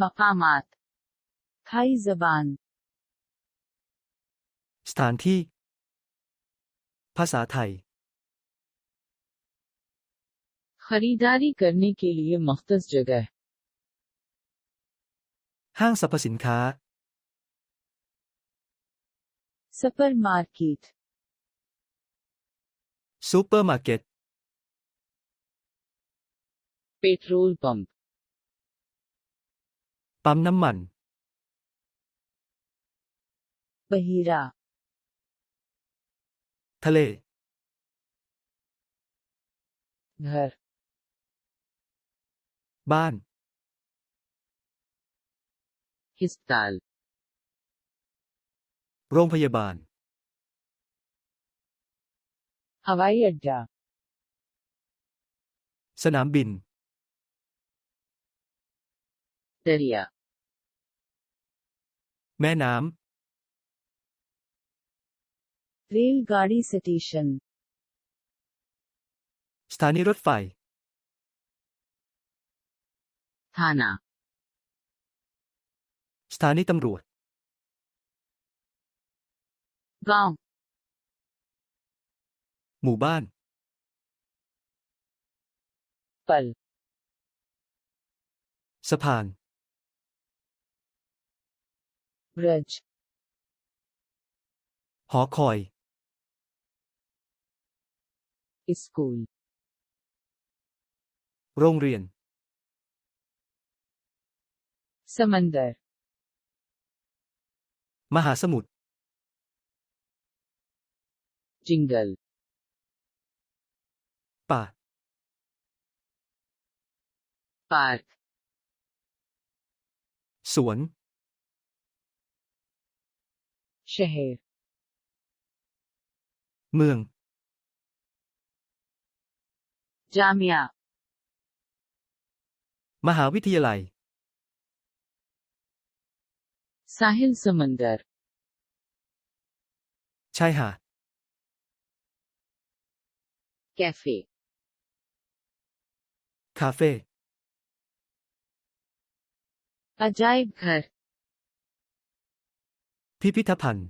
मकामात थाई जबान สถานที่ ภาษาไทย खरीदारी करने के लिए मख्तस जगह ห้างสรรพสินค้า सुपर मार्केट ซูเปอร์มาร์เก็ต पेट्रोल पंप ปั๊มน้ำมัน बहिरा ทะเล घर บ้าน हिस्ताल โรงพยาบาล हवाई अड्डा สนามบิน The Ria แม่น้ำ Railgadi Station สถานีรถไฟ Thana สถานีตำรวจ Gaon หมู่บ้าน Pal สะพาน ब्रज หอคอย स्कूल โรงเรียน समंदर มหาสมุทร जिंगल ป่า पार्क สวน शहर เมือง जामिया มหาวิทยาลัย साहिल समंदर ชายหาด कैफे คาเฟ่ अजायब घर พิพิธภัณฑ์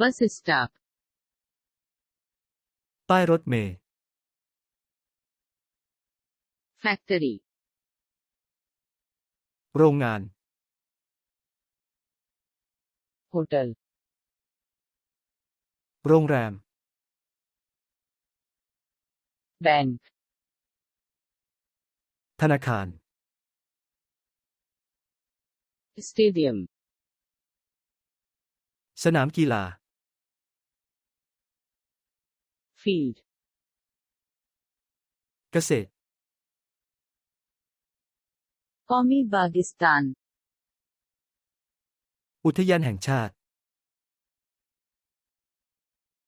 bus stop ป้ายรถเมล์ factory โรงงาน hotel โรงแรม bank ธนาคาร stadium สนามกีฬา field เกษตร قومی باغستان อุทยานแห่งชาติ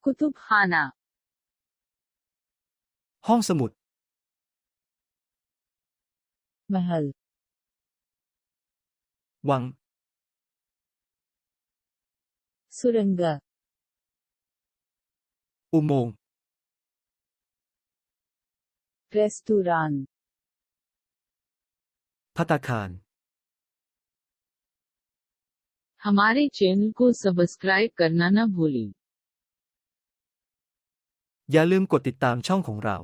كتب خانة ห้องสมุดมหัล วัง सुरंग อุโมงค์ रेस्तुरान พัตตาคาร हमारे चैनल को सब्सक्राइब करना न भूलें อย่าลืมกดติดตามช่องของเรา